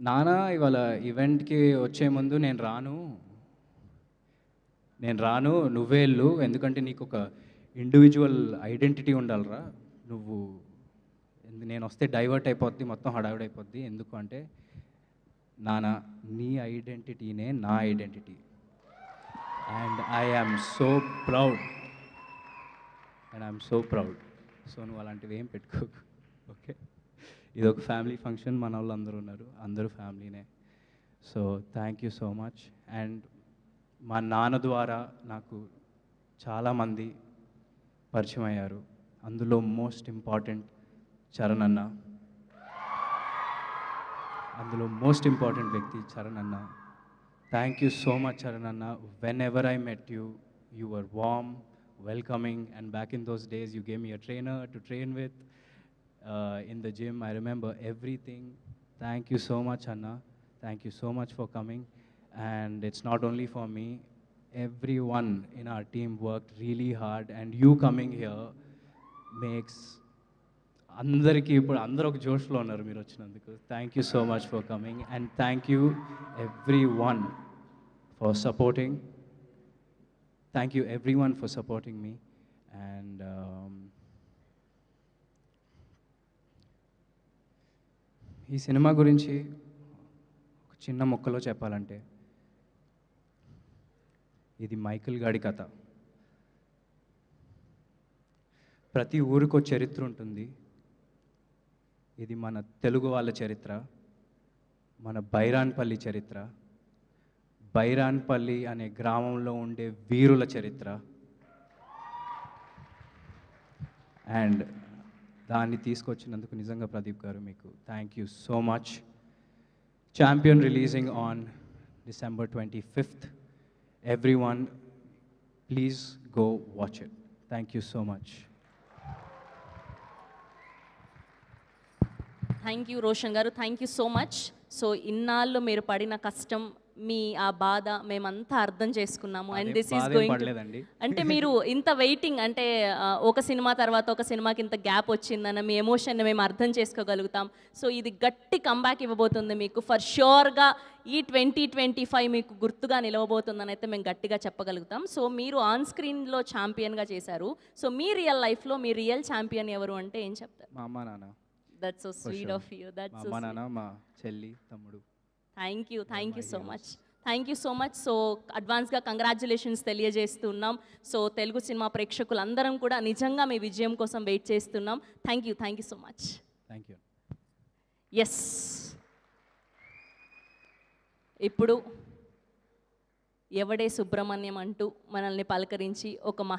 నానా ఇవాళ ఈవెంట్కి వచ్చే ముందు నేను రాను. నేను రాను నువ్వే వెళ్ళు. ఎందుకంటే నీకు ఒక ఇండివిజువల్ ఐడెంటిటీ ఉండాలిరా. నువ్వు ఎందు- నేను వస్తే డైవర్ట్ అయిపోద్ది మొత్తం హడావిడి అయిపోద్ది. ఎందుకు అంటే నాన్న నీ ఐడెంటిటీనే నా identity and I am so proud and I'm so proud so నువ్వు అలాంటివి ఏం పెట్టుకోకు. ఓకే ఇది ఒక ఫ్యామిలీ ఫంక్షన్ మన వాళ్ళు అందరూ ఉన్నారు. అందరూ ఫ్యామిలీనే so thank you so much and మా నాన్న ద్వారా నాకు చాలామంది పరిచయం అయ్యారు. అందులో మోస్ట్ ఇంపార్టెంట్ చరణ్ అన్న. అందులో మోస్ట్ ఇంపార్టెంట్ వ్యక్తి చరణ్ అన్న. Thank you so much Charan అన్న. Whenever I met you you are warm welcoming and back in those days you gave your trainer to train with in the gym I remember everything thank you so much అన్న thank you so much for coming and it's not only for me everyone in our team work really hard and you coming here makes అందరికీ ఇప్పుడు అందరూ ఒక జోష్లో ఉన్నారు మీరు వచ్చినందుకు thank you so much for coming and thank you everyone for supporting thank you everyone for supporting me and ఈ cinema గురించి ఒక చిన్న ముక్కలో చెప్పాలంటే ఇది మైకిల్ గాడి కథ. ప్రతి ఊరికో చరిత్ర ఉంటుంది. ఇది మన తెలుగు వాళ్ళ చరిత్ర మన బైరాన్పల్లి చరిత్ర బైరాన్పల్లి అనే గ్రామంలో ఉండే వీరుల చరిత్ర. అండ్ దాన్ని తీసుకొచ్చినందుకు నిజంగా ప్రదీప్ గారు మీకు thank you so much champion releasing on December twenty fifth everyone please go watch it thank you so much thank you Roshan గారు. Thank you so much so ఇన్నాళ్ళు మీరు పడిన కష్టం మీ ఆ బాధ మేమంతా అర్థం చేసుకున్నాము. And this is going. అంటే మీరు ఇంత వెయిటింగ్ అంటే ఒక సినిమా తర్వాత ఒక సినిమాకి ఇంత గ్యాప్ వచ్చిందన్న మీ ఎమోషన్ మేము అర్థం చేసుకోగలుగుతాం. సో ఇది గట్టి కంబ్యాక్ ఇవ్వబోతుంది మీకు. ఫర్ ష్యూర్గా ఈ ట్వంటీ ట్వంటీ ఫైవ్ మీకు గుర్తుగా నిలవబోతుందని అయితే మేము గట్టిగా చెప్పగలుగుతాం. సో మీరు ఆన్ స్క్రీన్లో ఛాంపియన్గా చేశారు. సో మీ రియల్ లైఫ్లో మీ రియల్ ఛాంపియన్ ఎవరు అంటే ఏం చెప్తారు? మా అమ్మ నాన్న that's so sweet. Of you that's నాన్న మా చెల్లి తమ్ముడు. Thank you thank you so much thank you so much so అడ్వాన్స్గా కంగ్రాచులేషన్స్ తెలియజేస్తున్నాం. సో తెలుగు సినిమా ప్రేక్షకులందరం కూడా నిజంగా మీ విజయం కోసం వెయిట్ చేస్తున్నాం. Thank you thank you so much thank you yes ఇప్పుడు ఎవడే సుబ్రహ్మణ్యం అంటూ మనల్ని పలకరించి ఒక మహా